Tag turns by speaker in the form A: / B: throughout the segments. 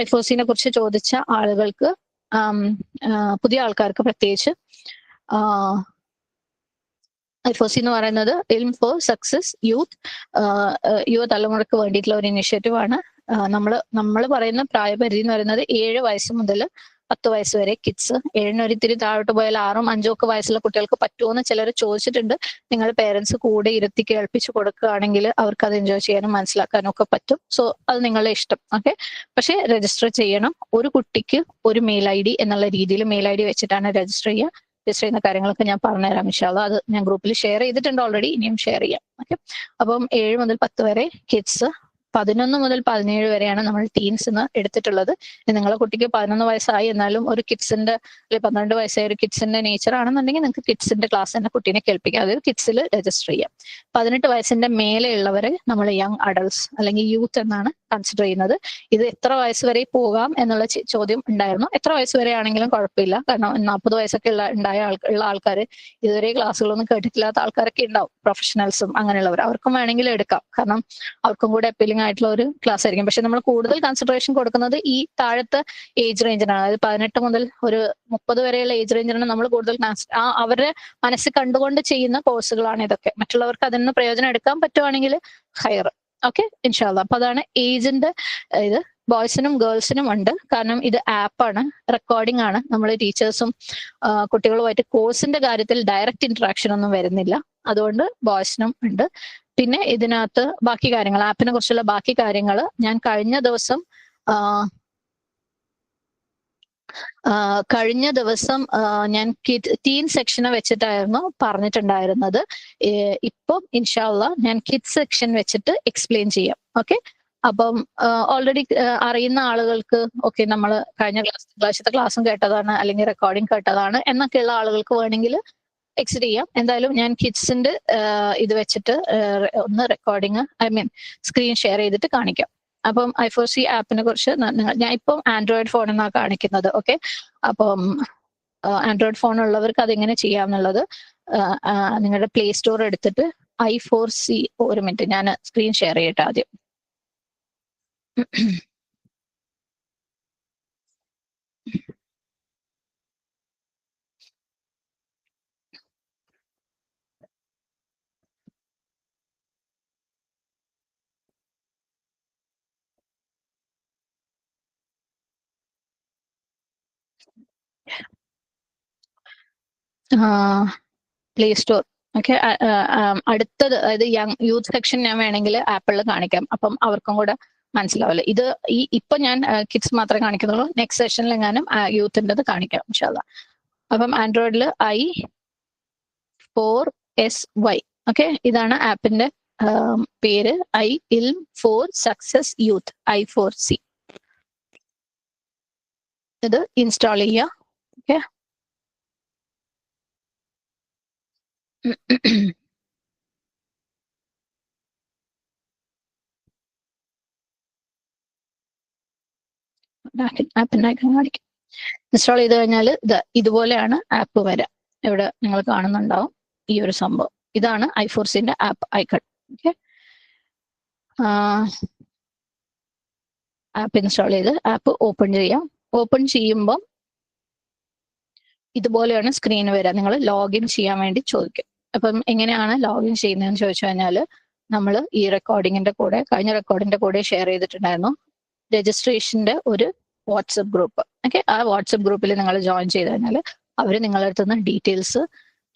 A: ഐഫോസിനെ കുറിച്ച് ചോദിച്ച ആളുകൾക്ക് പുതിയ ആൾക്കാർക്ക് പ്രത്യേകിച്ച് ഐഫോസി എന്ന് പറയുന്നത് ഇൽം ഫോർ സക്സസ് യൂത്ത് യുവ തലമുറയ്ക്ക് വേണ്ടിയിട്ടുള്ള ഒരു ഇനിഷ്യേറ്റീവ് ആണ് നമ്മൾ നമ്മൾ പറയുന്ന പ്രായപരിധി എന്ന് പറയുന്നത് ഏഴ് വയസ്സ് മുതൽ പത്ത് വയസ്സ് വരെ കിഡ്സ് ഏഴിനൊരിത്തിരി താഴോട്ട് പോയാൽ ആറും അഞ്ചും ഒക്കെ വയസ്സുള്ള കുട്ടികൾക്ക് പറ്റുമെന്ന് ചിലർ ചോദിച്ചിട്ടുണ്ട്. നിങ്ങൾ പേരൻസ് കൂടെ ഇരുത്തി കേൾപ്പിച്ചു കൊടുക്കുകയാണെങ്കിൽ അവർക്ക് അത് എൻജോയ് ചെയ്യാനും മനസ്സിലാക്കാനും ഒക്കെ പറ്റും. സോ അത് നിങ്ങളുടെ ഇഷ്ടം. ഓക്കെ പക്ഷേ രജിസ്റ്റർ ചെയ്യണം. ഒരു കുട്ടിക്ക് ഒരു മെയിൽ ഐ ഡി എന്നുള്ള രീതിയിൽ മെയിൽ ഐ ഡി വെച്ചിട്ടാണ് രജിസ്റ്റർ ചെയ്യുക. രജിസ്റ്റർ ചെയ്യുന്ന കാര്യങ്ങളൊക്കെ ഞാൻ പറഞ്ഞുതരാം ഇൻഷാല്ല അത് ഞാൻ ഗ്രൂപ്പിൽ ഷെയർ ചെയ്തിട്ടുണ്ട് ഓൾറെഡി ഇനിയും ഷെയർ ചെയ്യാം. ഓക്കെ അപ്പം ഏഴ് മുതൽ പത്ത് വരെ കിഡ്സ് പതിനൊന്ന് മുതൽ പതിനേഴ് വരെയാണ് നമ്മൾ ടീൻസ് എന്ന് എടുത്തിട്ടുള്ളത്. നിങ്ങളെ കുട്ടിക്ക് പതിനൊന്ന് വയസ്സായി എന്നാലും ഒരു കിഡ്സിന്റെ അല്ലെങ്കിൽ പന്ത്രണ്ട് വയസ്സായ ഒരു കിഡ്സിന്റെ നേച്ചർ ആണെന്നുണ്ടെങ്കിൽ നിങ്ങൾക്ക് കിഡ്സിന്റെ ക്ലാസ് തന്നെ കുട്ടീനെ കേൾപ്പിക്കാം. അതായത് കിഡ്സിൽ രജിസ്റ്റർ ചെയ്യാം. പതിനെട്ട് വയസ്സിന്റെ മേലെ മേലെയുള്ളവരെ നമ്മൾ യങ് അഡൾട്ട്സ് അല്ലെങ്കിൽ യൂത്ത് എന്നാണ് കൺസിഡർ ചെയ്യുന്നത്. ഇത് എത്ര വയസ്സ് വരെ പോകാം എന്നുള്ള ചോദ്യം ഉണ്ടായിരുന്നു. എത്ര വയസ്സ് വരെ ആണെങ്കിലും കുഴപ്പമില്ല. കാരണം നാൽപ്പത് വയസ്സൊക്കെ ഉള്ള ഉണ്ടായ ഉള്ള ആൾക്കാർ ഇതുവരെ ക്ലാസ്സുകളൊന്നും കേട്ടിട്ടില്ലാത്ത ആൾക്കാരൊക്കെ ഉണ്ടാവും. പ്രൊഫഷണൽസും അങ്ങനെയുള്ളവർ അവർക്കും വേണമെങ്കിൽ എടുക്കാം. കാരണം അവർക്കും കൂടെ അപ്പീലിംഗ് ആയിട്ടുള്ള ഒരു ക്ലാസ് ആയിരിക്കും. പക്ഷെ നമ്മൾ കൂടുതൽ കൺസിഡറേഷൻ കൊടുക്കുന്നത് ഈ താഴത്തെ ഏജ് റേഞ്ചിനാണ് അതായത് പതിനെട്ട് മുതൽ ഒരു മുപ്പത് വരെയുള്ള ഏജ് റേഞ്ചിനാണ് നമ്മൾ കൂടുതൽ ആ അവരുടെ മനസ്സിൽ കണ്ടുകൊണ്ട് ചെയ്യുന്ന കോഴ്സുകളാണ് ഇതൊക്കെ. മറ്റുള്ളവർക്ക് അതിൽ നിന്ന് പ്രയോജനം എടുക്കാൻ പറ്റുവാണെങ്കിൽ ഹയർ ഓക്കെ ഇൻഷാല്ല അപ്പൊ അതാണ് ഏജിന്റെ ഇത് ബോയ്സിനും ഗേൾസിനും ഉണ്ട്. കാരണം ഇത് ആപ്പാണ് റെക്കോർഡിംഗ് ആണ്. നമ്മൾ ടീച്ചേഴ്സും കുട്ടികളുമായിട്ട് കോഴ്സിന്റെ കാര്യത്തിൽ ഡയറക്റ്റ് ഇന്ററാക്ഷൻ ഒന്നും വരുന്നില്ല. അതുകൊണ്ട് ബോയ്സിനും ഉണ്ട്. പിന്നെ ഇതിനകത്ത് ബാക്കി കാര്യങ്ങൾ ആപ്പിനെ കുറിച്ചുള്ള ബാക്കി കാര്യങ്ങൾ ഞാൻ കഴിഞ്ഞ ദിവസം കഴിഞ്ഞ ദിവസം ഞാൻ ടീൻ സെക്ഷനെ വെച്ചിട്ടായിരുന്നു പറഞ്ഞിട്ടുണ്ടായിരുന്നത്. ഇപ്പം ഇൻഷാല്ല ഞാൻ കിഡ്സ് സെക്ഷൻ വെച്ചിട്ട് എക്സ്പ്ലെയിൻ ചെയ്യാം. ഓക്കെ? അപ്പം ഓൾറെഡി അറിയുന്ന ആളുകൾക്ക് ഓക്കെ നമ്മൾ കഴിഞ്ഞ ക്ലാസ് ക്ലാസ്സിലത്തെ ക്ലാസ്സും കേട്ടതാണ് അല്ലെങ്കിൽ റെക്കോർഡിംഗ് കേട്ടതാണ് എന്നൊക്കെയുള്ള ആളുകൾക്ക് വേണമെങ്കിൽ എക്സിറ്റ് ചെയ്യാം. എന്തായാലും ഞാൻ കിഡ്സിന്റെ ഇത് വെച്ചിട്ട് ഒന്ന് recording I mean screen share ചെയ്തിട്ട് കാണിക്കാം. അപ്പം ഐ ഫോർ സി ആപ്പിനെ കുറിച്ച് ഞാൻ ഇപ്പം ആൻഡ്രോയിഡ് ഫോൺ എന്നാണ് കാണിക്കുന്നത് ഓക്കെ? അപ്പം ആൻഡ്രോയിഡ് ഫോൺ ഉള്ളവർക്ക് അതെങ്ങനെ ചെയ്യാമെന്നുള്ളത് നിങ്ങളുടെ പ്ലേ സ്റ്റോർ എടുത്തിട്ട് ഐ ഫോർ സി ഒരു മിനിറ്റ് ഞാൻ സ്ക്രീൻ ഷെയർ ചെയ്യട്ടെ ആദ്യം. പ്ലേ സ്റ്റോർ ഓക്കെ അടുത്തത് അതായത് യങ് യൂത്ത് സെക്ഷൻ ഞാൻ വേണമെങ്കിൽ ആപ്പിളിൽ കാണിക്കാം. അപ്പം അവർക്കും കൂടെ മനസ്സിലാവില്ല. ഇത് ഈ ഇപ്പൊ ഞാൻ കിഡ്സ് മാത്രമേ കാണിക്കുന്നുള്ളൂ. നെക്സ്റ്റ് സെഷനിൽ എങ്ങാനും യൂത്തിന്റെത് കാണിക്കാം ഇൻഷാല്ല അപ്പം ആൻഡ്രോയിഡിൽ I four S Y. Okay ഇതാണ് ആപ്പിന്റെ പേര്. I L four success youth I four C. ഇത് ഇൻസ്റ്റാൾ ചെയ്യുക. ഓക്കെ ആപ്പിന്റെ ഐക്കൺ ഇൻസ്റ്റാൾ ചെയ്ത് കഴിഞ്ഞാൽ ഇത് ഇതുപോലെയാണ് ആപ്പ് വരാം ഇവിടെ നിങ്ങൾ കാണുന്നുണ്ടാവും ഈ ഒരു സംഭവം ഇതാണ് ഐഫോർസിന്റെ app icon okay app install ചെയ്ത് ആപ്പ് ഓപ്പൺ ചെയ്യാം ഓപ്പൺ ചെയ്യുമ്പം ഇതുപോലെയാണ് സ്ക്രീൻ വരിക നിങ്ങൾ ലോഗിൻ ചെയ്യാൻ വേണ്ടി ചോദിക്കും അപ്പം എങ്ങനെയാണ് ലോഗിൻ ചെയ്യുന്നതെന്ന് ചോദിച്ചു കഴിഞ്ഞാൽ നമ്മൾ ഈ റെക്കോർഡിങ്ങിന്റെ കൂടെ കഴിഞ്ഞ റെക്കോർഡിന്റെ കൂടെ ഷെയർ ചെയ്തിട്ടുണ്ടായിരുന്നു. രജിസ്ട്രേഷന്റെ ഒരു വാട്സപ്പ് ഗ്രൂപ്പ് ഓക്കെ ആ വാട്സപ്പ് ഗ്രൂപ്പിൽ നിങ്ങൾ ജോയിൻ ചെയ്ത് കഴിഞ്ഞാൽ അവർ നിങ്ങളുടെ അടുത്ത് നിന്ന് ഡീറ്റെയിൽസ്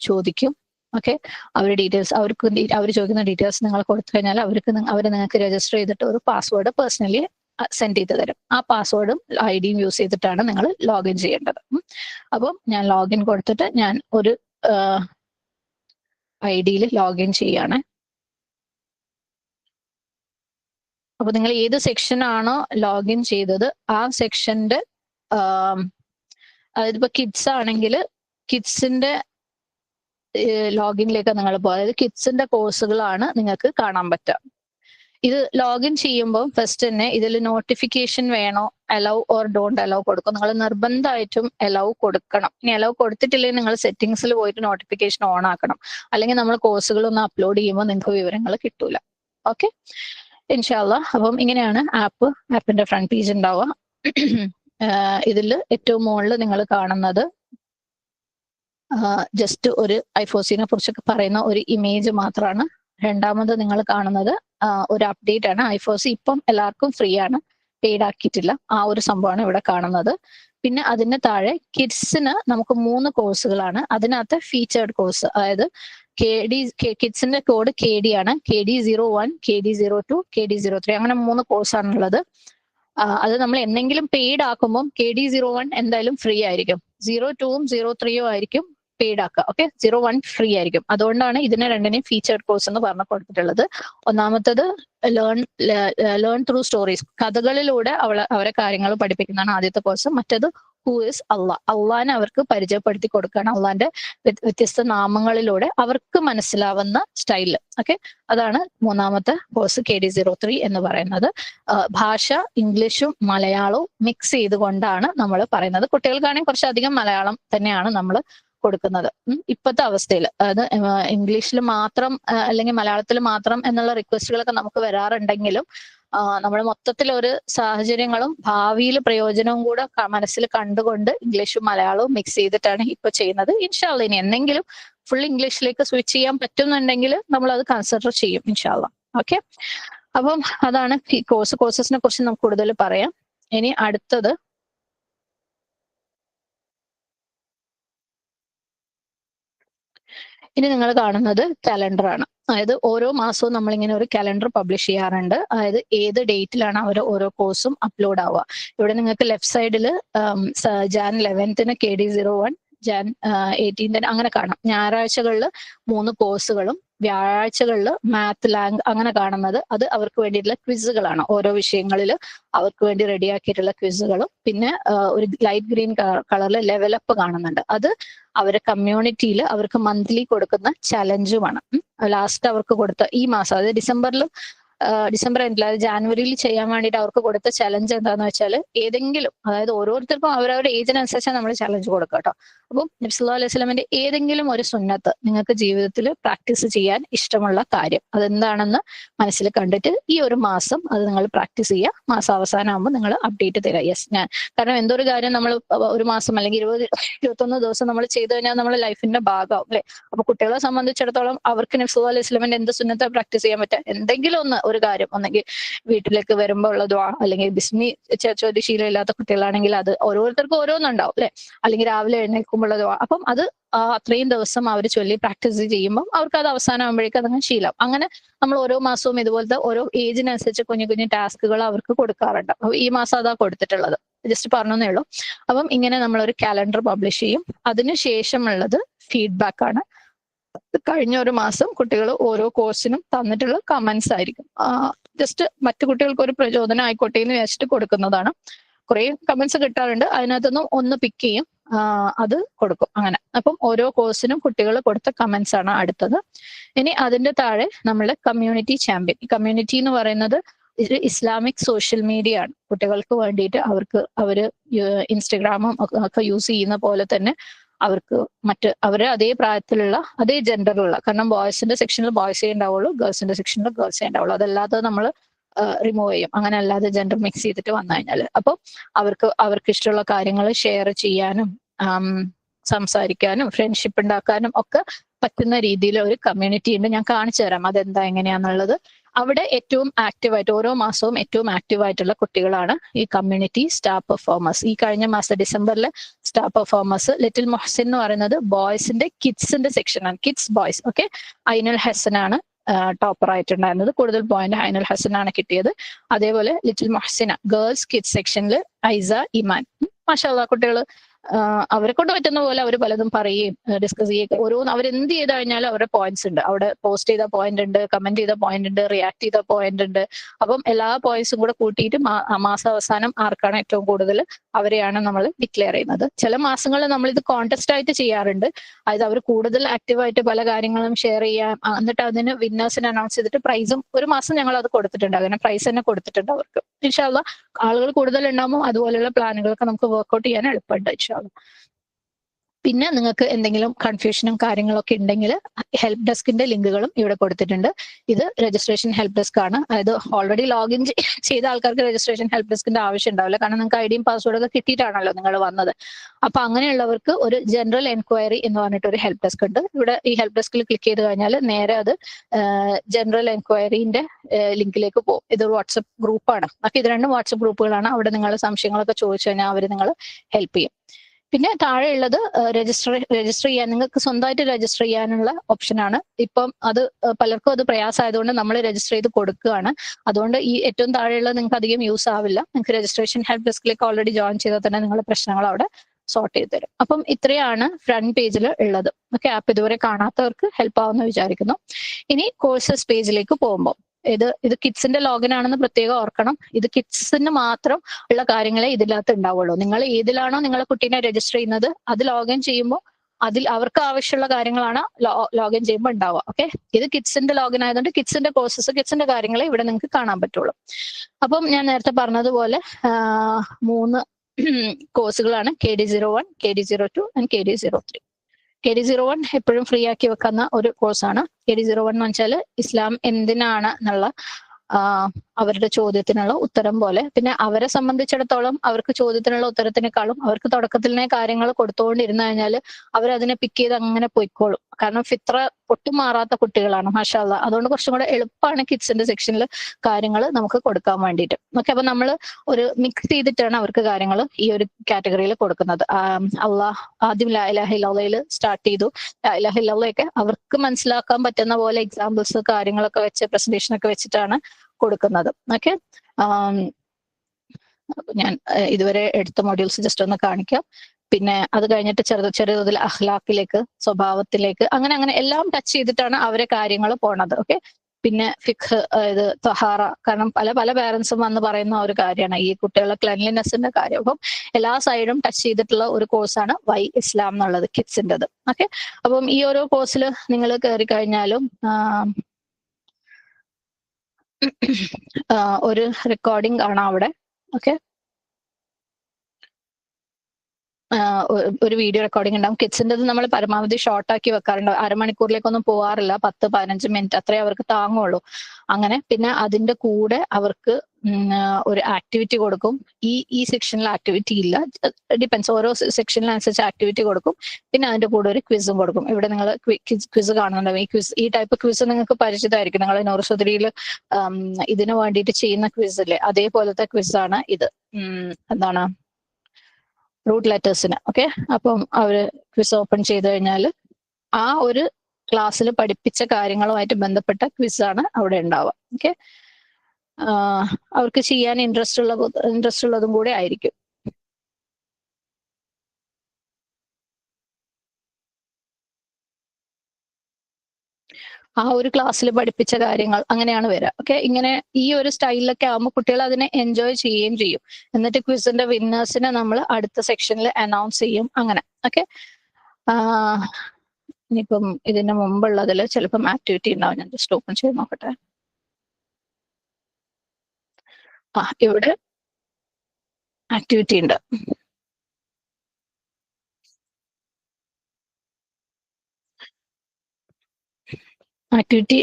A: ചോദിക്കും. ഓക്കെ അവർ ഡീറ്റെയിൽസ് അവർക്ക് അവർ ചോദിക്കുന്ന ഡീറ്റെയിൽസ് നിങ്ങൾ കൊടുത്തു കഴിഞ്ഞാൽ അവർക്ക് അവർ നിങ്ങൾക്ക് രജിസ്റ്റർ ചെയ്തിട്ട് ഒരു പാസ്വേഡ് പേഴ്സണലി സെൻഡ് ചെയ്ത് തരും. ആ പാസ്വേഡും ഐ ഡിയും യൂസ് ചെയ്തിട്ടാണ് നിങ്ങൾ ലോഗിൻ ചെയ്യേണ്ടത്. അപ്പം ഞാൻ ലോഗിൻ കൊടുത്തിട്ട് ഞാൻ ഒരു ഐ ഡിയിൽ ലോഗിൻ ചെയ്യാണ്. അപ്പൊ നിങ്ങൾ ഏത് സെക്ഷൻ ആണോ ലോഗിൻ ചെയ്തത് ആ സെക്ഷന്റെ അതായത് ഇപ്പൊ കിഡ്സ് ആണെങ്കിൽ കിഡ്സിന്റെ ലോഗിനിലേക്ക് നിങ്ങൾ പോകും. അതായത് കിഡ്സിന്റെ കോഴ്സുകളാണ് നിങ്ങൾക്ക് കാണാൻ പറ്റുക. ഇത് ലോഗിൻ ചെയ്യുമ്പോൾ ഫസ്റ്റ് തന്നെ ഇതിൽ നോട്ടിഫിക്കേഷൻ വേണോ അലൗ ഓർ ഡോണ്ട് അലൗ കൊടുക്കും. നിങ്ങൾ നിർബന്ധമായിട്ടും അലൗ കൊടുക്കണം. ഇനി അലൗ കൊടുത്തിട്ടില്ലെങ്കിൽ നിങ്ങൾ സെറ്റിംഗ്സിൽ പോയിട്ട് നോട്ടിഫിക്കേഷൻ ഓൺ ആക്കണം. അല്ലെങ്കിൽ നമ്മൾ കോഴ്സുകളൊന്നും അപ്ലോഡ് ചെയ്യുമ്പോൾ നിങ്ങൾക്ക് വിവരങ്ങൾ കിട്ടൂല. ഓക്കെ ഇൻഷാല്ല അപ്പം ഇങ്ങനെയാണ് ആപ്പ് ആപ്പിന്റെ ഫ്രണ്ട് പേജ് ഉണ്ടാവുക. ഇതിൽ ഏറ്റവും മുകളിൽ നിങ്ങൾ കാണുന്നത് ജസ്റ്റ് ഒരു ഐഫോസിനെ കുറിച്ചൊക്കെ പറയുന്ന ഒരു ഇമേജ് മാത്രമാണ് രണ്ടാമത് നിങ്ങൾ കാണുന്നത് ഒരു അപ്ഡേറ്റ് ആണ്. ഐഫോസ് ഇപ്പം എല്ലാവർക്കും ഫ്രീ ആണ്. പെയ്ഡ് ആക്കിയിട്ടില്ല. ആ ഒരു സംഭവമാണ് ഇവിടെ കാണുന്നത്. പിന്നെ അതിന് താഴെ കിഡ്സിന് നമുക്ക് മൂന്ന് കോഴ്സുകളാണ് അതിനകത്ത് ഫീച്ചേർഡ് കോഴ്സ് അതായത് കെ ഡി കിഡ്സിന്റെ കോഡ് കെ ഡി ആണ്. K D zero one K D zero two K D zero three അങ്ങനെ മൂന്ന് കോഴ്സാണുള്ളത് അത് നമ്മൾ എന്തെങ്കിലും പെയ്ഡ് ആക്കുമ്പോൾ കെ ഡി സീറോ വൺ എന്തായാലും ഫ്രീ ആയിരിക്കും. സീറോ ടൂവും സീറോ ത്രീയും ആയിരിക്കും. പെയ്ഡ് ആക്കുക. ഓക്കെ സീറോ വൺ ഫ്രീ ആയിരിക്കും. അതുകൊണ്ടാണ് ഇതിനെ രണ്ടിനെയും ഫീച്ചേർഡ് കോഴ്സ് എന്ന് പറഞ്ഞു കൊടുത്തിട്ടുള്ളത്. ഒന്നാമത്തത് ലേൺ ലേൺ ത്രൂ സ്റ്റോറീസ് കഥകളിലൂടെ അവളെ അവരെ കാര്യങ്ങൾ പഠിപ്പിക്കുന്നതാണ് ആദ്യത്തെ കോഴ്സ് മറ്റേത് ഹൂ ഇസ് അള്ളാ അള്ളാനെ അവർക്ക് പരിചയപ്പെടുത്തി കൊടുക്കുകയാണ് അള്ളാന്റെ വ്യത്യസ്ത നാമങ്ങളിലൂടെ അവർക്ക് മനസ്സിലാവുന്ന സ്റ്റൈലിൽ ഓക്കെ അതാണ് മൂന്നാമത്തെ course K D zero three എന്ന് പറയുന്നത്. ഭാഷ ഇംഗ്ലീഷും മലയാളവും മിക്സ് ചെയ്തുകൊണ്ടാണ് നമ്മൾ പറയുന്നത്. കുട്ടികൾക്കാണെങ്കിൽ കുറച്ചധികം മലയാളം തന്നെയാണ് നമ്മൾ കൊടുക്കുന്നത്. ഇപ്പോഴത്തെ അവസ്ഥയിൽ. അതായത് ഇംഗ്ലീഷിൽ മാത്രം അല്ലെങ്കിൽ മലയാളത്തിൽ മാത്രം എന്നുള്ള റിക്വസ്റ്റുകളൊക്കെ നമുക്ക് വരാറുണ്ടെങ്കിലും നമ്മൾ മൊത്തത്തിൽ ഒരു സാഹചര്യങ്ങളും ഭാവിയിൽ പ്രയോജനവും കൂടെ മനസ്സിൽ കണ്ടുകൊണ്ട് ഇംഗ്ലീഷും മലയാളവും മിക്സ് ചെയ്തിട്ടാണ് ഇപ്പൊ ചെയ്യുന്നത്. ഇൻഷാല്ല ഇനി എന്തെങ്കിലും ഫുൾ ഇംഗ്ലീഷിലേക്ക് സ്വിച്ച് ചെയ്യാൻ പറ്റുന്നുണ്ടെങ്കിൽ നമ്മൾ അത് കൺസിഡർ ചെയ്യും ഇൻഷാല്ല ഓക്കെ അപ്പം അതാണ് ഈ കോഴ്സ് കോഴ്സസിനെ കുറിച്ച് നമുക്ക് കൂടുതൽ പറയാം. ഇനി അടുത്തത് ഇനി നിങ്ങൾ കാണുന്നത് കലണ്ടർ ആണ്. അതായത് ഓരോ മാസവും നമ്മൾ ഇങ്ങനെ ഒരു കലണ്ടർ പബ്ലിഷ് ചെയ്യാറുണ്ട്. അതായത് ഏത് ഡേറ്റിലാണ് അവർ ഓരോ കോഴ്സും അപ്ലോഡ് ആവുക. ഇവിടെ നിങ്ങൾക്ക് ലെഫ്റ്റ് സൈഡിൽ Jan ലെവൻത്തിന് K D zero one Jan eighteen അങ്ങനെ കാണാം. ഞായറാഴ്ചകളിൽ മൂന്ന് കോഴ്സുകളും വ്യാഴാഴ്ചകളിൽ മാത്ത് ലാങ് അങ്ങനെ കാണുന്നത്. അത് അവർക്ക് വേണ്ടിയിട്ടുള്ള ക്വിസുകളാണ് ഓരോ വിഷയങ്ങളിൽ അവർക്ക് വേണ്ടി റെഡിയാക്കിയിട്ടുള്ള ക്വിസുകളും പിന്നെ ഒരു ലൈറ്റ് ഗ്രീൻ കളറിൽ ലെവലപ്പ് കാണുന്നുണ്ട്. അത് അവരെ കമ്മ്യൂണിറ്റിയിൽ അവർക്ക് മന്ത്ലി കൊടുക്കുന്ന ചലഞ്ചുമാണ് ലാസ്റ്റ് അവർക്ക് കൊടുത്ത ഈ മാസം അതായത് ഡിസംബറിൽ ഡിസംബർ എൻഡിൽ അതായത് ജാനുവരിയിൽ ചെയ്യാൻ വേണ്ടിയിട്ട് അവർക്ക് കൊടുത്ത ചലഞ്ച് എന്താന്ന് വെച്ചാൽ ഏതെങ്കിലും അതായത് ഓരോരുത്തർക്കും അവരവരുടെ ഏജിനനുസരിച്ചാണ് നമ്മൾ ചലഞ്ച് കൊടുക്കുക കേട്ടോ അപ്പം നബ്സുല്ലാ അലൈഹി സ്വലമിന്റെ ഏതെങ്കിലും ഒരു സുന്നത്ത് നിങ്ങൾക്ക് ജീവിതത്തിൽ പ്രാക്ടീസ് ചെയ്യാൻ ഇഷ്ടമുള്ള കാര്യം അതെന്താണെന്ന് മനസ്സിൽ കണ്ടിട്ട് ഈ ഒരു മാസം അത് നിങ്ങൾ പ്രാക്ടീസ് ചെയ്യുക. മാസം അവസാനമാകുമ്പോൾ നിങ്ങൾ അപ്ഡേറ്റ് തരാം യെസ് ഞാൻ. കാരണം എന്തൊരു കാര്യം നമ്മൾ ഒരു മാസം അല്ലെങ്കിൽ ഇരുപത് ഇരുപത്തൊന്ന് ദിവസം നമ്മൾ ചെയ്തു കഴിഞ്ഞാൽ നമ്മുടെ ലൈഫിന്റെ ഭാഗമാവും അല്ലെ? അപ്പൊ കുട്ടികളെ സംബന്ധിച്ചിടത്തോളം അവർക്ക് നബ്സുല്ലാ അലൈഹി സ്വലമിന്റെ എന്ത് സുന്നത്തെ പ്രാക്ടീസ് ചെയ്യാൻ പറ്റുക? എന്തെങ്കിലും ഒന്ന് ഒരു കാര്യം. ഒന്നെങ്കിൽ വീട്ടിലേക്ക് വരുമ്പോൾ ഉള്ള ദ്വാ അല്ലെങ്കിൽ ബിസ്മി ചൊല്ലി ശീലമില്ലാത്ത കുട്ടികളാണെങ്കിൽ അത് ഓരോരുത്തർക്കും ഓരോന്നുണ്ടാവും അല്ലെ? അല്ലെങ്കിൽ രാവിലെ എഴുന്നേൽക്കുമ്പോൾ അപ്പം അത് അത്രയും ദിവസം അവർ ചൊല്ലി പ്രാക്ടീസ് ചെയ്യുമ്പോൾ അവർക്ക് അത് അവസാനമാകുമ്പോഴേക്കും അതങ്ങ് ശീലം. അങ്ങനെ നമ്മൾ ഓരോ മാസവും ഇതുപോലത്തെ ഓരോ ഏജിനനുസരിച്ച് കുഞ്ഞു കുഞ്ഞു ടാസ്കുകൾ അവർക്ക് കൊടുക്കാറുണ്ട്. അപ്പൊ ഈ മാസം അതാ കൊടുത്തിട്ടുള്ളത്. ജസ്റ്റ് പറഞ്ഞേ ഉള്ളൂ. അപ്പം ഇങ്ങനെ നമ്മൾ ഒരു കാലണ്ടർ പബ്ലിഷ് ചെയ്യും. അതിനുശേഷമുള്ളത് ഫീഡ്ബാക്ക് ആണ് കഴിഞ്ഞ ഒരു മാസം കുട്ടികൾ ഓരോ കോഴ്സിനും തന്നിട്ടുള്ള കമന്റ്സ് ആയിരിക്കും. ജസ്റ്റ് മറ്റു കുട്ടികൾക്ക് ഒരു പ്രചോദനം ആയിക്കോട്ടെ എന്ന് വിചാരിച്ചിട്ട് കൊടുക്കുന്നതാണ്. കുറെ കമന്റ്സ് കിട്ടാറുണ്ട്. അതിനകത്തുനിന്നും ഒന്ന് പിക്ക് ചെയ്യും. അത് കൊടുക്കും. അങ്ങനെ. അപ്പം ഓരോ കോഴ്സിനും കുട്ടികൾ കൊടുത്ത കമന്റ്സ് ആണ് അടുത്തത്. ഇനി അതിന്റെ താഴെ നമ്മളെ കമ്മ്യൂണിറ്റി ചാമ്പ്യൻ കമ്മ്യൂണിറ്റി എന്ന് പറയുന്നത് ഇസ്ലാമിക് സോഷ്യൽ മീഡിയ ആണ്. കുട്ടികൾക്ക് വേണ്ടിയിട്ട് അവർക്ക് അവർ ഇൻസ്റ്റഗ്രാമും ഒക്കെ യൂസ് ചെയ്യുന്ന പോലെ തന്നെ അവർക്ക് മറ്റ് അവരെ അതേ പ്രായത്തിലുള്ള അതേ ജെൻഡറിലുള്ള കാരണം ബോയ്സിന്റെ സെക്ഷനിൽ ബോയ്സേ ഉണ്ടാവുള്ളൂ ഗേൾസിന്റെ സെക്ഷനിൽ ഗേൾസേ ഉണ്ടാവുള്ളൂ. അതല്ലാതെ നമ്മൾ റിമൂവ് ചെയ്യും. അങ്ങനെ അല്ലാതെ ജെൻഡർ മിക്സ് ചെയ്തിട്ട് വന്നു കഴിഞ്ഞാൽ അപ്പോൾ അവർക്ക് അവർക്ക് ഇഷ്ടമുള്ള കാര്യങ്ങൾ ഷെയർ ചെയ്യാനും സംസാരിക്കാനും ഫ്രണ്ട്ഷിപ്പ് ഉണ്ടാക്കാനും ഒക്കെ പറ്റുന്ന രീതിയിൽ ഒരു കമ്മ്യൂണിറ്റി ഉണ്ട്. ഞാൻ കാണിച്ചു തരാം അതെന്താ എങ്ങനെയാന്നുള്ളത്. അവിടെ ഏറ്റവും ആക്റ്റീവായിട്ട് ഓരോ മാസവും ഏറ്റവും ആക്റ്റീവായിട്ടുള്ള കുട്ടികളാണ് ഈ കമ്മ്യൂണിറ്റി സ്റ്റാർ പെർഫോമേഴ്സ് ഈ കഴിഞ്ഞ മാസം ഡിസംബറിൽ സ്റ്റാർ പെർഫോമേഴ്സ് ലിറ്റിൽ മൊഹസിൻ എന്ന് പറയുന്നത് ബോയ്സിന്റെ കിഡ്സിന്റെ സെക്ഷനാണ് കിഡ്സ് ബോയ്സ് ഓക്കെ ഐനുൽ ആണ് ടോപ്പർ ആയിട്ടുണ്ടായിരുന്നത്. കൂടുതൽ പോയിന്റ് ഐനുൽ ആണ് കിട്ടിയത്. അതേപോലെ ലിറ്റിൽ മൊഹസിന ഗേൾസ് കിഡ്സ് സെക്ഷനിൽ ഐസ ഇമാൻ മാഷാ കുട്ടികൾ അവരെ കൊണ്ട് പറ്റുന്ന പോലെ അവർ പലതും പറയുകയും ഡിസ്കസ് ചെയ്യുകയും ഓരോന്ന് അവർ എന്ത് ചെയ്ത് കഴിഞ്ഞാലും അവരുടെ പോയിന്റ്സ് ഉണ്ട്. അവിടെ പോസ്റ്റ് ചെയ്ത പോയിന്റ് ഉണ്ട് കമന്റ് ചെയ്ത പോയിന്റ് ഉണ്ട് റിയാക്ട് ചെയ്ത പോയിന്റ് ഉണ്ട്. അപ്പം എല്ലാ പോയിന്റ്സും കൂടെ കൂട്ടിയിട്ട് മാസാവസാനം ആർക്കാണ് ഏറ്റവും കൂടുതൽ അവരെയാണ് നമ്മൾ ഡിക്ലെയർ ചെയ്യുന്നത്. ചില മാസങ്ങളിൽ നമ്മൾ ഇത് കോൺടെസ്റ്റ് ആയിട്ട് ചെയ്യാറുണ്ട്. അതായത് അവർ കൂടുതൽ ആക്റ്റീവായിട്ട് പല കാര്യങ്ങളും ഷെയർ ചെയ്യാം. എന്നിട്ട് അതിന് വിന്നേഴ്സിനെ അനൗൺസ് ചെയ്തിട്ട് പ്രൈസും ഒരു മാസം ഞങ്ങൾ അത് കൊടുത്തിട്ടുണ്ട്. അങ്ങനെ പ്രൈസ് തന്നെ കൊടുത്തിട്ടുണ്ട് അവർക്ക്. ഇൻഷാല്ല ആളുകൾ കൂടുതൽ ഉണ്ടാകുമ്പോൾ അതുപോലെയുള്ള പ്ലാനുകളൊക്കെ നമുക്ക് വർക്ക്ഔട്ട് ചെയ്യാൻ എളുപ്പമുണ്ട് ഇൻഷാല്ല പിന്നെ നിങ്ങൾക്ക് എന്തെങ്കിലും കൺഫ്യൂഷനും കാര്യങ്ങളൊക്കെ ഉണ്ടെങ്കിൽ ഹെൽപ്പ് ഡെസ്കിന്റെ ലിങ്കുകളും ഇവിടെ കൊടുത്തിട്ടുണ്ട്. ഇത് രജിസ്ട്രേഷൻ ഹെൽപ്പ് ഡെസ്ക് ആണ്. അതായത് ഓൾറെഡി ലോഗിൻ ചെയ്ത ആൾക്കാർക്ക് രജിസ്ട്രേഷൻ ഹെൽപ്പ് ഡെസ്കിന്റെ ആവശ്യം ഉണ്ടാവില്ല. കാരണം നിങ്ങൾക്ക് ഐഡിയും പാസ്വേഡും ഒക്കെ കിട്ടിയിട്ടാണല്ലോ നിങ്ങൾ വന്നത്. അപ്പൊ അങ്ങനെയുള്ളവർക്ക് ഒരു ജനറൽ എൻക്വയറി എന്ന് പറഞ്ഞിട്ട് ഒരു ഹെൽപ്പ് ഡെസ്ക് ഉണ്ട്. ഇവിടെ ഈ ഹെൽപ്പ് ഡെസ്കിൽ ക്ലിക്ക് ചെയ്ത് കഴിഞ്ഞാൽ നേരെ അത് ജനറൽ എൻക്വയറിന്റെ ലിങ്കിലേക്ക് പോകും. ഇതൊരു വാട്സപ്പ് ഗ്രൂപ്പാണ് അപ്പൊ ഇത് രണ്ടും വാട്സപ്പ് ഗ്രൂപ്പുകളാണ് അവിടെ നിങ്ങൾ സംശയങ്ങളൊക്കെ ചോദിച്ചു കഴിഞ്ഞാൽ അവർ നിങ്ങൾ ഹെൽപ്പ് ചെയ്യും. പിന്നെ താഴെയുള്ളത് രജിസ്റ്റർ രജിസ്റ്റർ ചെയ്യാൻ നിങ്ങൾക്ക് സ്വന്തമായിട്ട് രജിസ്റ്റർ ചെയ്യാനുള്ള ഓപ്ഷനാണ് ഇപ്പം അത് പലർക്കും അത് പ്രയാസമായതുകൊണ്ട് നമ്മൾ രജിസ്റ്റർ ചെയ്ത് കൊടുക്കുകയാണ്. അതുകൊണ്ട് ഈ ഏറ്റവും താഴെയുള്ളത് നിങ്ങൾക്ക് അധികം യൂസ് ആവില്ല. നിങ്ങൾക്ക് രജിസ്ട്രേഷൻ ഹെൽപ്പ് ഡെസ്കിലേക്ക് ഓൾറെഡി ജോയിൻ ചെയ്താൽ തന്നെ നിങ്ങളുടെ പ്രശ്നങ്ങൾ അവിടെ സോർട്ട് ചെയ്ത് തരും. അപ്പം ഇത്രയാണ് ഫ്രണ്ട് പേജിൽ ഉള്ളത്. ഓക്കെ ആപ്പ് ഇതുവരെ കാണാത്തവർക്ക് ഹെൽപ്പ് ആവുമെന്ന് വിചാരിക്കുന്നു. ഇനി കോഴ്സസ് പേജിലേക്ക് പോകുമ്പോൾ. ഇത് ഇത് കിഡ്സിന്റെ ലോഗിൻ ആണെന്ന് പ്രത്യേകം ഓർക്കണം. ഇത് കിഡ്സിന് മാത്രം ഉള്ള കാര്യങ്ങളെ ഇതിനകത്ത് ഉണ്ടാവുള്ളൂ. നിങ്ങൾ ഏതിലാണോ നിങ്ങളെ കുട്ടീനെ രജിസ്റ്റർ ചെയ്യുന്നത് അത് ലോഗിൻ ചെയ്യുമ്പോൾ അതിൽ അവർക്ക് ആവശ്യമുള്ള കാര്യങ്ങളാണ് ലോഗിൻ ചെയ്യുമ്പോൾ ഉണ്ടാവുക. ഓക്കെ ഇത് കിഡ്സിന്റെ ലോഗിൻ ആയതുകൊണ്ട് കിഡ്സിന്റെ കോഴ്സസ് കിഡ്സിന്റെ കാര്യങ്ങളെ ഇവിടെ നിങ്ങൾക്ക് കാണാൻ പറ്റുള്ളൂ. അപ്പം ഞാൻ നേരത്തെ പറഞ്ഞതുപോലെ മൂന്ന് കോഴ്സുകളാണ് K D zero one K D zero two and K D zero three K D zero one എപ്പോഴും ഫ്രീ ആക്കി വെക്കുന്ന ഒരു കോഴ്സാണ് കെ ഡി സീറോ വൺ എന്ന് വെച്ചാൽ ഇസ്ലാം എന്തിനാണ് എന്നുള്ള അവരുടെ ചോദ്യത്തിനുള്ള ഉത്തരം പോലെ. പിന്നെ അവരെ സംബന്ധിച്ചിടത്തോളം അവർക്ക് ചോദ്യത്തിനുള്ള ഉത്തരത്തിനേക്കാളും അവർക്ക് തുടക്കത്തിലെ കാര്യങ്ങൾ കൊടുത്തുകൊണ്ടിരുന്നു കഴിഞ്ഞാൽ അതിനെ പിക്ക് ചെയ്ത് അങ്ങനെ പോയിക്കോളും. കാരണം ഫിത്ര ഒട്ടും മാറാത്ത കുട്ടികളാണ് മാഷാല്ല അതുകൊണ്ട് കുറച്ചും കൂടെ എളുപ്പമാണ് കിഡ്സിന്റെ സെക്ഷനിൽ കാര്യങ്ങൾ നമുക്ക് കൊടുക്കാൻ വേണ്ടിയിട്ട് ഓക്കെ അപ്പൊ നമ്മൾ ഒരു മിക്സ് ചെയ്തിട്ടാണ് അവർക്ക് കാര്യങ്ങൾ ഈ ഒരു കാറ്റഗറിയിൽ കൊടുക്കുന്നത്. അള്ളാഹ് ആദ്യം ലാഹിലയിൽ സ്റ്റാർട്ട് ചെയ്തു. ലാഹിലൊക്കെ അവർക്ക് മനസ്സിലാക്കാൻ പറ്റുന്ന പോലെ എക്സാമ്പിൾസ് കാര്യങ്ങളൊക്കെ വെച്ച് പ്രസന്റേഷൻ ഒക്കെ വെച്ചിട്ടാണ് കൊടുക്കുന്നത്. ഓക്കെ ഞാൻ ഇതുവരെ എടുത്ത മോഡ്യൂൾസ് ജസ്റ്റ് ഒന്ന് കാണിക്കാം. പിന്നെ അത് കഴിഞ്ഞിട്ട് ചെറുത് ചെറിയ തോതിൽ അഹ്ലാക്കിലേക്ക് സ്വഭാവത്തിലേക്ക് അങ്ങനെ അങ്ങനെ എല്ലാം ടച്ച് ചെയ്തിട്ടാണ് അവരെ കാര്യങ്ങൾ പോണത് ഓക്കെ പിന്നെ ഫിഖ് ഇത് തൊഹാറ കാരണം പല പല പേരൻസും വന്ന് പറയുന്ന ഒരു കാര്യമാണ് ഈ കുട്ടികളുടെ ക്ലെൻലിനെസിന്റെ കാര്യം. അപ്പം എല്ലാ സൈഡും ടച്ച് ചെയ്തിട്ടുള്ള ഒരു കോഴ്സാണ് വൈ ഇസ്ലാം എന്നുള്ളത് കിഡ്സിന്റെത് ഓക്കെ അപ്പം ഈ ഓരോ കോഴ്സിൽ നിങ്ങൾ കയറി കഴിഞ്ഞാലും ഒരു റെക്കോർഡിംഗ് ആണ് അവിടെ ഓക്കെ ഒരു വീഡിയോ റെക്കോർഡിംഗ് ഉണ്ടാവും. കിഡ്സിന്റെത് നമ്മൾ പരമാവധി ഷോർട്ട് ആക്കി വെക്കാറുണ്ട്. അരമണിക്കൂറിലേക്കൊന്നും പോവാറില്ല. പത്ത് പതിനഞ്ച് മിനിറ്റ് അത്രേ അവർക്ക് താങ്ങുള്ളൂ. അങ്ങനെ പിന്നെ അതിന്റെ കൂടെ അവർക്ക് ഒരു ആക്ടിവിറ്റി കൊടുക്കും. ഈ ഈ സെക്ഷനിൽ ആക്ടിവിറ്റി ഇല്ല. ഡിപ്പെൻസ് ഓരോ സെക്ഷനിലനുസരിച്ച് ആക്ടിവിറ്റി കൊടുക്കും. പിന്നെ അതിന്റെ കൂടെ ഒരു ക്വിസും കൊടുക്കും. ഇവിടെ നിങ്ങൾ ക്വിസ് കാണുന്നുണ്ടാവും. ഈ ക്വിസ് ഈ ടൈപ്പ് ക്വിസ് നിങ്ങൾക്ക് പരിചിതമായിരിക്കും. നിങ്ങൾ നോർസുദ്രിയിൽ ഇതിനു വേണ്ടിയിട്ട് ചെയ്യുന്ന ക്വിസ് ഇല്ലേ? അതേപോലത്തെ ക്വിസാണ് ഇത്. എന്താണ്? റൂട്ട് ലെറ്റേഴ്സിന് ഓക്കെ അപ്പം അവർ ക്വിസ് ഓപ്പൺ ചെയ്ത് കഴിഞ്ഞാൽ ആ ഒരു ക്ലാസ്സിൽ പഠിപ്പിച്ച കാര്യങ്ങളുമായിട്ട് ബന്ധപ്പെട്ട ക്വിസാണ് അവിടെ ഉണ്ടാവുക ഓക്കെ അവർക്ക് ചെയ്യാൻ ഇൻട്രസ്റ്റ് ഉള്ള ഇൻട്രസ്റ്റ് ഉള്ളതും കൂടെ ആയിരിക്കും. ആ ഒരു ക്ലാസ്സിൽ പഠിപ്പിച്ച കാര്യങ്ങൾ അങ്ങനെയാണ് വരിക ഓക്കെ ഇങ്ങനെ ഈ ഒരു സ്റ്റൈലിലൊക്കെ ആകുമ്പോൾ കുട്ടികൾ അതിനെ എൻജോയ് ചെയ്യുകയും ചെയ്യും. എന്നിട്ട് ക്വിസിന്റെ വിന്നേഴ്സിനെ നമ്മൾ അടുത്ത സെക്ഷനിൽ അനൗൺസ് ചെയ്യും അങ്ങനെ. ഓക്കെ ഇനിയിപ്പം ഇതിന്റെ മുമ്പുള്ളതിൽ ചിലപ്പം ആക്ടിവിറ്റി ഉണ്ടാവും. ഞാൻ ജസ്റ്റ് ഓപ്പൺ ചെയ്ത് നോക്കട്ടെ. ആ ഇവിടെ ആക്ടിവിറ്റി ഉണ്ട്. ആക്ടിവിറ്റി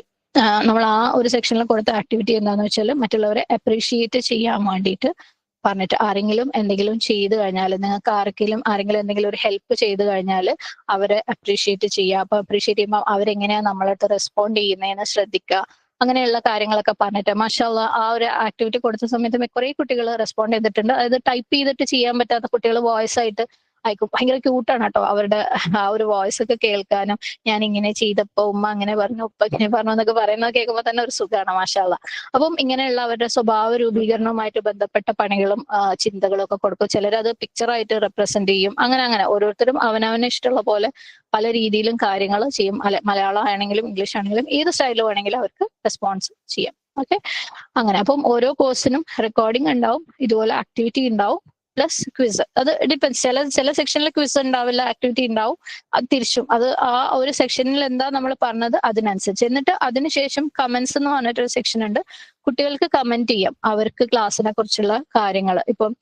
A: നമ്മൾ ആ ഒരു സെക്ഷനിൽ കൊടുത്ത ആക്ടിവിറ്റി എന്താന്ന് വെച്ചാൽ മറ്റുള്ളവരെ അപ്രീഷിയേറ്റ് ചെയ്യാൻ വേണ്ടിയിട്ട് പറഞ്ഞിട്ട് ആരെങ്കിലും എന്തെങ്കിലും ചെയ്തു കഴിഞ്ഞാൽ നിങ്ങൾക്ക് ആർക്കെങ്കിലും ആരെങ്കിലും എന്തെങ്കിലും ഒരു ഹെൽപ്പ് ചെയ്തു കഴിഞ്ഞാൽ അവരെ അപ്രീഷിയേറ്റ് ചെയ്യുക അപ്പൊ അപ്രീഷിയേറ്റ് ചെയ്യുമ്പോൾ അവരെങ്ങനെയാണ് നമ്മളടുത്ത് റെസ്പോണ്ട് ചെയ്യുന്നതെന്ന് ശ്രദ്ധിക്കുക അങ്ങനെയുള്ള കാര്യങ്ങളൊക്കെ പറഞ്ഞിട്ട് മാഷാള്ള ആ ഒരു ആക്ടിവിറ്റി കൊടുത്ത സമയത്ത് കുറെ കുട്ടികൾ റെസ്പോണ്ട് ചെയ്തിട്ടുണ്ട്. അതായത് ടൈപ്പ് ചെയ്തിട്ട് ചെയ്യാൻ പറ്റാത്ത കുട്ടികൾ വോയിസ് ആയിട്ട് അയക്കും ഭയങ്കര ക്യൂട്ടാണ് കേട്ടോ അവരുടെ ആ ഒരു വോയിസ് ഒക്കെ കേൾക്കാനും. ഞാൻ ഇങ്ങനെ ചെയ്തപ്പോ ഉമ്മ അങ്ങനെ പറഞ്ഞു ഉപ്പ ഇങ്ങനെ പറഞ്ഞു എന്നൊക്കെ പറയുന്നത് കേൾക്കുമ്പോൾ തന്നെ ഒരു സുഖമാണ് മാഷാല്ല അപ്പം ഇങ്ങനെയുള്ള അവരുടെ സ്വഭാവ രൂപീകരണവുമായിട്ട് ബന്ധപ്പെട്ട പണികളും ചിന്തകളും ഒക്കെ കൊടുക്കും. ചിലരത് പിക്ചറായിട്ട് റെപ്രസെന്റ് ചെയ്യും. അങ്ങനെ അങ്ങനെ. ഓരോരുത്തരും അവനവന് ഇഷ്ടമുള്ള പോലെ പല രീതിയിലും കാര്യങ്ങൾ ചെയ്യും. മലയാളം ആണെങ്കിലും ഇംഗ്ലീഷ് ആണെങ്കിലും ഏത് സ്റ്റൈലിൽ വേണമെങ്കിലും അവർക്ക് റെസ്പോൺസ് ചെയ്യാം. ഓക്കെ അങ്ങനെ. അപ്പം ഓരോ കോഴ്സിനും റെക്കോർഡിംഗ് ഉണ്ടാവും. ഇതുപോലെ ആക്ടിവിറ്റി ഉണ്ടാവും. പ്ലസ് ക്വിസ് അത് ഡിപ്പെൻസ് ചില ചില സെക്ഷനിൽ ക്വിസ് ഉണ്ടാവില്ല ആക്ടിവിറ്റി ഉണ്ടാവും. അത് തിരിച്ചും. അത് ആ ഒരു സെക്ഷനിൽ എന്താ നമ്മൾ പറഞ്ഞത് അതിനനുസരിച്ച്. എന്നിട്ട് അതിനുശേഷം കമന്റ്സ് എന്ന് പറഞ്ഞിട്ടൊരു സെക്ഷൻ ഉണ്ട്. കുട്ടികൾക്ക് കമന്റ് ചെയ്യാം. അവർക്ക് ക്ലാസ്സിനെ കുറിച്ചുള്ള കാര്യങ്ങൾ ഇപ്പം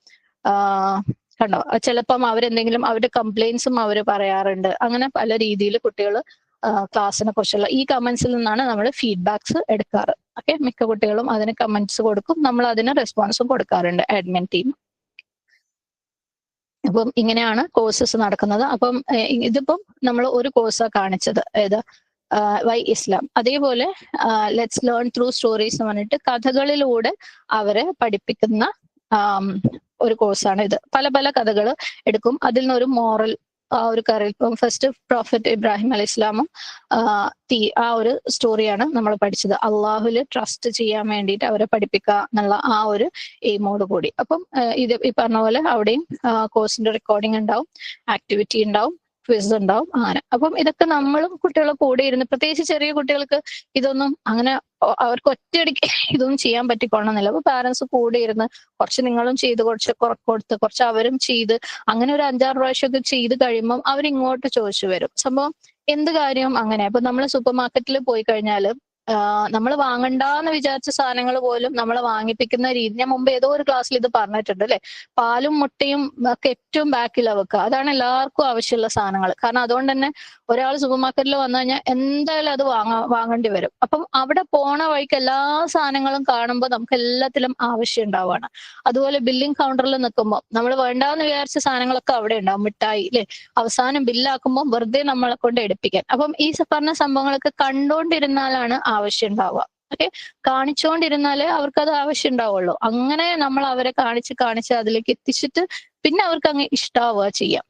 A: കണ്ടോ? ചിലപ്പം അവരെന്തെങ്കിലും അവരുടെ കംപ്ലൈൻസും അവർ പറയാറുണ്ട്. അങ്ങനെ പല രീതിയിൽ കുട്ടികൾ ക്ലാസ്സിനെ കുറിച്ചുള്ള ഈ കമന്റ്സിൽ നിന്നാണ് നമ്മൾ ഫീഡ്ബാക്സ് എടുക്കാറ്. ഓക്കെ മിക്ക കുട്ടികളും അതിന് കമന്റ്സ് കൊടുക്കും. നമ്മൾ അതിന് റെസ്പോൺസും കൊടുക്കാറുണ്ട് അഡ്മിൻ ടീം അപ്പം ഇങ്ങനെയാണ് കോഴ്സസ് നടക്കുന്നത്. അപ്പം ഇതിപ്പം നമ്മൾ ഒരു കോഴ്സാണ് കാണിച്ചത്. ഏത്? വൈ ഇസ്ലാം. അതേപോലെ ലെറ്റ്സ് ലേൺ ത്രൂ സ്റ്റോറീസ് എന്ന് പറഞ്ഞിട്ട് കഥകളിലൂടെ അവരെ പഠിപ്പിക്കുന്ന ഒരു കോഴ്സാണ് ഇത്. പല പല കഥകൾ എടുക്കും. അതിൽ നിന്നൊരു മോറൽ ആ ഒരു കറി. ഇപ്പം ഫസ്റ്റ് പ്രോഫറ്റ് ഇബ്രാഹിം അലി ഇസ്ലാമും തീ ആ ഒരു സ്റ്റോറിയാണ് നമ്മൾ പഠിച്ചത്. അള്ളാഹുൽ ട്രസ്റ്റ് ചെയ്യാൻ വേണ്ടിയിട്ട് അവരെ പഠിപ്പിക്കുക എന്നുള്ള ആ ഒരു എയിമോട് കൂടി. അപ്പം ഇത് ഈ പറഞ്ഞ പോലെ അവിടെയും കോഴ്സിന്റെ റെക്കോർഡിംഗ് ഉണ്ടാവും ആക്ടിവിറ്റി ഉണ്ടാവും. ക്വിസ് ഉണ്ടാവും. അങ്ങനെ. അപ്പം ഇതൊക്കെ നമ്മളും കുട്ടികളെ കൂടെ ഇരുന്ന് പ്രത്യേകിച്ച് ചെറിയ കുട്ടികൾക്ക് ഇതൊന്നും അങ്ങനെ അവർക്ക് ഒറ്റയടിക്ക് ഇതൊന്നും ചെയ്യാൻ പറ്റിക്കൊള്ളണമെന്നില്ല. അപ്പൊ പാരന്റ്സ് കൂടെ ഇരുന്ന് കുറച്ച് നിങ്ങളും ചെയ്ത് കുറച്ച് കുറ- കൊടുത്ത് കുറച്ച് അവരും ചെയ്ത് അങ്ങനെ ഒരു അഞ്ചാറ് പ്രാവശ്യമൊക്കെ ചെയ്ത് കഴിയുമ്പം അവരിങ്ങോട്ട് ചോദിച്ചു വരും. സംഭവം എന്ത് കാര്യവും അങ്ങനെ? അപ്പൊ നമ്മൾ സൂപ്പർ മാർക്കറ്റിൽ പോയി കഴിഞ്ഞാൽ നമ്മൾ വാങ്ങണ്ടാന്ന് വിചാരിച്ച സാധനങ്ങൾ പോലും നമ്മൾ വാങ്ങിപ്പിക്കുന്ന രീതി. ഞാൻ മുമ്പ് ഏതോ ഒരു ക്ലാസ്സിൽ ഇത് പറഞ്ഞിട്ടുണ്ട് അല്ലെ? പാലും മുട്ടയും ഒക്കെ ഏറ്റവും ബാക്കിലാണ് വെക്കുക അതാണ് എല്ലാവർക്കും ആവശ്യമുള്ള സാധനങ്ങൾ കാരണം അതുകൊണ്ട് തന്നെ ഒരാൾ സൂപ്പർ മാർക്കറ്റിൽ വന്നു കഴിഞ്ഞാൽ എന്തായാലും അത് വാങ്ങാ വാങ്ങേണ്ടി വരും. അപ്പം അവിടെ പോണ വഴിക്ക് എല്ലാ സാധനങ്ങളും കാണുമ്പോൾ നമുക്ക് എല്ലാത്തിലും ആവശ്യം ഉണ്ടാവുകയാണ് അതുപോലെ ബില്ലിംഗ് കൗണ്ടറിൽ നിൽക്കുമ്പോൾ നമ്മൾ വേണ്ടാന്ന് വിചാരിച്ച സാധനങ്ങളൊക്കെ അവിടെ ഉണ്ടാവും. മിഠായി അല്ലെ അവസാനം ബില്ലാക്കുമ്പോൾ വെറുതെ നമ്മളെ കൊണ്ട് എടുപ്പിക്കാൻ. അപ്പം ഈ പറഞ്ഞ സംഭവങ്ങളൊക്കെ കണ്ടോണ്ടിരുന്നാലാണ് ആവശ്യം ഉണ്ടാവുക. ഓക്കെ കാണിച്ചുകൊണ്ടിരുന്നാലേ അവർക്ക് അത് ആവശ്യം ഉണ്ടാവുള്ളൂ. അങ്ങനെ നമ്മൾ അവരെ കാണിച്ച് കാണിച്ച് അതിലേക്ക് എത്തിച്ചിട്ട് പിന്നെ അവർക്ക് അങ്ങ് ഇഷ്ടാവുക ചെയ്യാം.